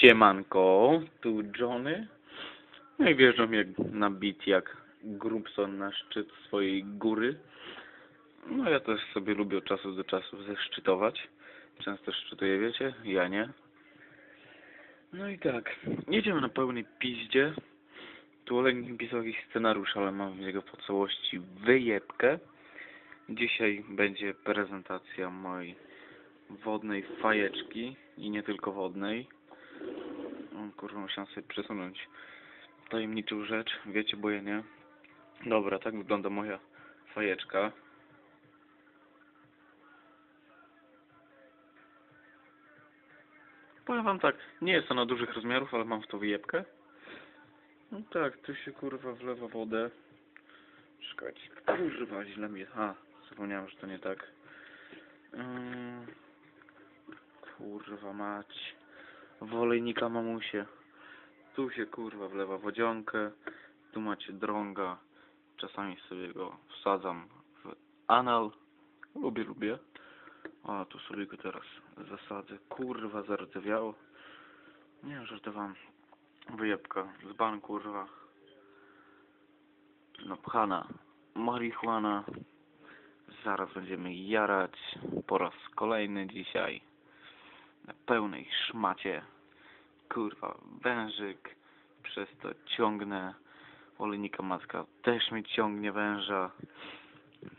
Siemanko, tu Johnny. No i wjeżdżam jak na bit jak Grubson na szczyt swojej góry. No ja też sobie lubię od czasu do czasu zeszczytować. Często szczytuję, wiecie? Ja nie. No i tak, jedziemy na pełnej piździe. Tu Olenik pisał jakiś scenariusz, ale mam w niego po całości wyjebkę. Dzisiaj będzie prezentacja mojej wodnej fajeczki i nie tylko wodnej. O, kurwa, sobie przesunąć tajemniczą rzecz, wiecie, bo ja nie. Dobra, tak wygląda moja fajeczka. Powiem wam tak, nie jest ona dużych rozmiarów, ale mam w to wyjebkę. No tak, tu się kurwa wlewa wodę. Czekajcie, kurwa, źle mi... A, zapomniałem, że to nie tak. Mm, kurwa mać. Wolejnika mamusie. Tu się kurwa wlewa wodzionkę. Tu macie drąga. Czasami sobie go wsadzam w anal. Lubię, lubię. A tu sobie go teraz zasadzę. Kurwa, zardzewiało. Nie, żartowałem. Wyjebka z ban, kurwa. Napchana marihuana. Zaraz będziemy jarać. Po raz kolejny dzisiaj. Na pełnej szmacie. Kurwa, wężyk. Przez to ciągnę. Olejnika matka też mi ciągnie węża.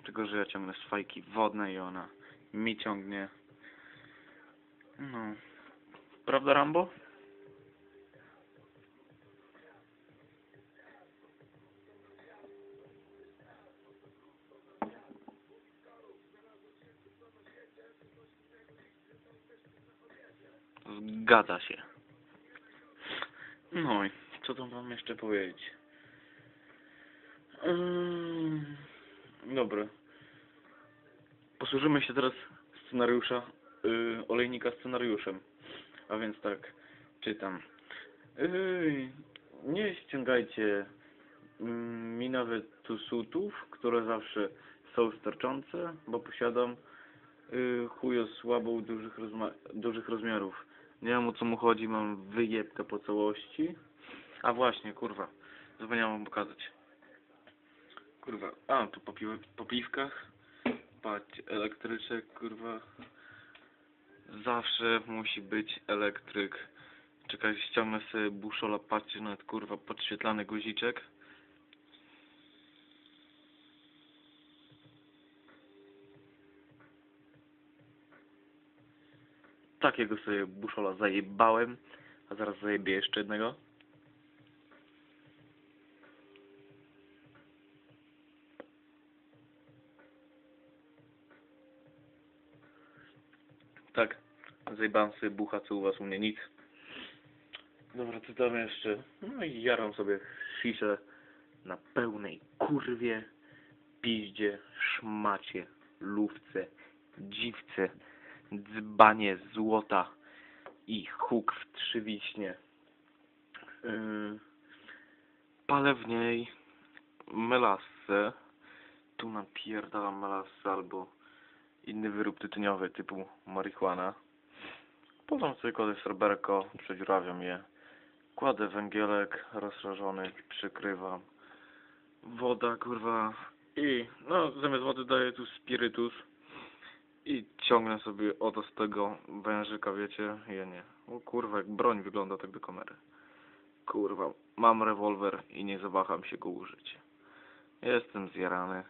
Tylko, że ja ciągnę z wodnej i ona mi ciągnie. No. Prawda, Rambo? Zgadza się. No i co tam wam jeszcze powiedzieć? Mm, dobra. Posłużymy się teraz scenariusza, yy, olejnika scenariuszem. A więc tak, czytam. Yy, nie ściągajcie mi nawet tusutów, które zawsze są sterczące, bo posiadam yy, chujo słabą dużych, dużych rozmiarów. Nie wiem o co mu chodzi, mam wyjebkę po całości. A właśnie, kurwa, zapomniałem wam pokazać. Kurwa, a tu po, pił- po piwkach. Patrz, elektryczek, kurwa. Zawsze musi być elektryk. Czekaj, ściągnę sobie buszola, patrzcie, nawet kurwa podświetlany guziczek. Takiego sobie buszola zajebałem, a zaraz zajebię jeszcze jednego. Tak, zajebałem sobie bucha, co u was, u mnie nic. Dobra, co tam jeszcze? No i jaram sobie sziszę na pełnej kurwie, piździe, szmacie, lówce, dziwce, dzbanie złota i huk w trzywiśnie. Yy, palę w niej melassę. Tu napierdalam melassę albo inny wyrób tytoniowy typu marihuana. Potem sobie kładę sreberko, przedziurawiam je. Kładę węgielek rozrażony, przykrywam. Woda, kurwa. I, no, zamiast wody daję tu spirytus. I ciągnę sobie oto z tego wężyka, wiecie? Ja nie. O kurwa, jak broń wygląda tak do kamery. Kurwa, mam rewolwer i nie zawaham się go użyć. Jestem zjarany.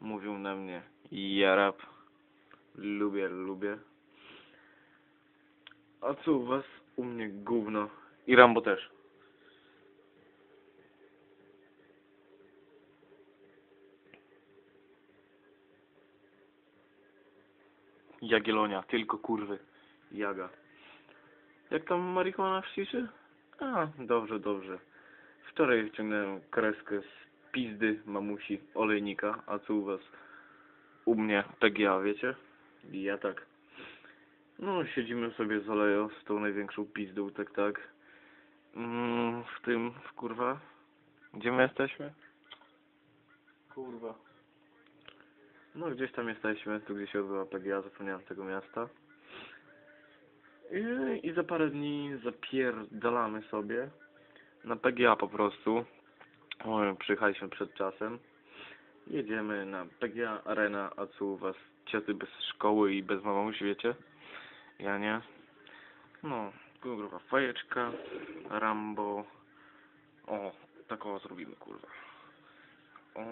Mówią na mnie jarab. Lubię, lubię. A co u was? U mnie gówno. I Rambo też. Jagielonia, tylko kurwy. Jaga. Jak tam marihuana w ciszy? A, dobrze, dobrze. Wczoraj wyciągnąłem kreskę z pizdy mamusi olejnika, a co u was? U mnie PGA, wiecie? I ja tak. No, siedzimy sobie z olejo z tą największą pizdą, tak, tak. Mm, w tym, w kurwa. Gdzie my jesteśmy? Kurwa. No, gdzieś tam jesteśmy, tu gdzie się odbywa PGA, zapomniałem tego miasta. I, I za parę dni zapierdalamy sobie na PGA po prostu. O, przyjechaliśmy przed czasem. Jedziemy na PGA Arena, a co u was cioty bez szkoły i bez mamą świecie? Ja nie. No, kurwa, fajeczka, Rambo. O, takowo zrobimy, kurwa. O.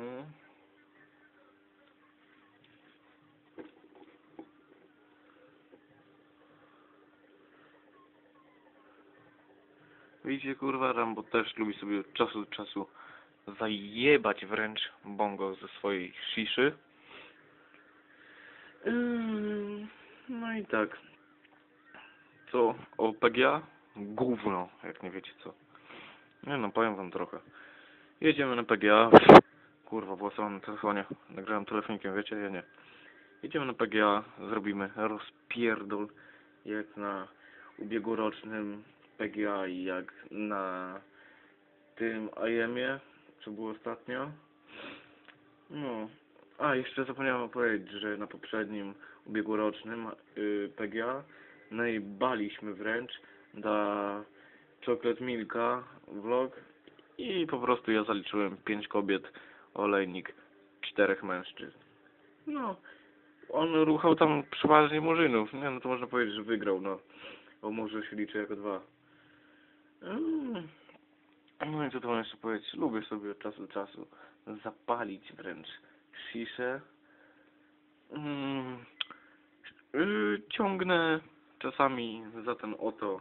Widzicie, kurwa, Rambo też lubi sobie od czasu do czasu zajebać wręcz bongo ze swojej sziszy. Ym, No i tak. Co o PGA? Gówno, jak nie wiecie co. Nie no, powiem wam trochę. Jedziemy na PGA. Kurwa, włosy na telefonie. Nagrałem telefonikiem, wiecie? Ja nie. Jedziemy na PGA, zrobimy rozpierdol jak na ubiegłorocznym PGA jak na tym IEM-ie, co było ostatnio. No. A, jeszcze zapomniałem powiedzieć, że na poprzednim ubiegłorocznym y, PGA najbaliśmy wręcz dla Chocolate Milka vlog i po prostu ja zaliczyłem pięć kobiet, olejnik, czterech mężczyzn. No, on ruchał tam przeważnie murzynów, nie no to można powiedzieć, że wygrał, no. Bo może się liczy jako dwa. Mm. No i co tu mam jeszcze powiedzieć? Lubię sobie od czasu do czasu zapalić wręcz sziszę. Mm. Yy, ciągnę czasami za ten oto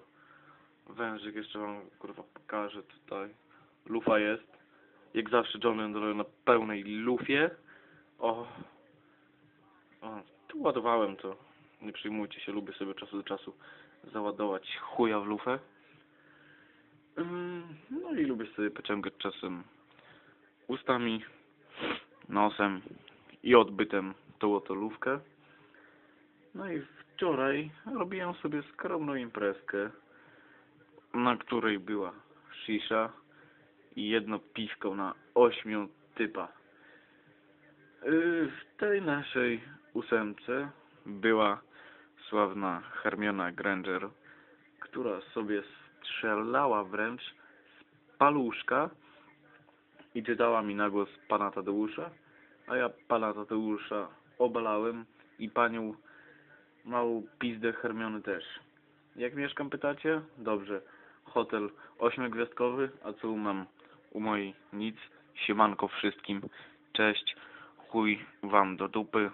wężyk. Jeszcze wam kurwa pokażę tutaj. Lufa jest. Jak zawsze Johnny Dole na pełnej lufie. O. o. Tu ładowałem to. Nie przyjmujcie się, lubię sobie od czasu do czasu załadować chuja w lufę. No i lubię sobie pociągać czasem ustami, nosem i odbytem tą oto lówkę. No i wczoraj robiłem sobie skromną imprezkę, na której była shisha i jedno piwko na ośmiu typa. Yy, W tej naszej ósemce była sławna Hermiona Granger, która sobie strzelała wręcz z paluszka i czytała mi na głos pana Tadeusza, a ja pana Tadeusza obalałem i panią małą pizdę Hermiony też. Jak mieszkam pytacie? Dobrze. Hotel ośmiogwiazdkowy, a co mam u mojej nic. Siemanko wszystkim. Cześć. Chuj wam do dupy.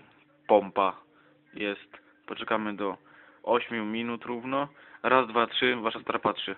Pompa jest. Poczekamy do 8 minut równo. Raz, dwa, trzy. Wasza stara patrzy.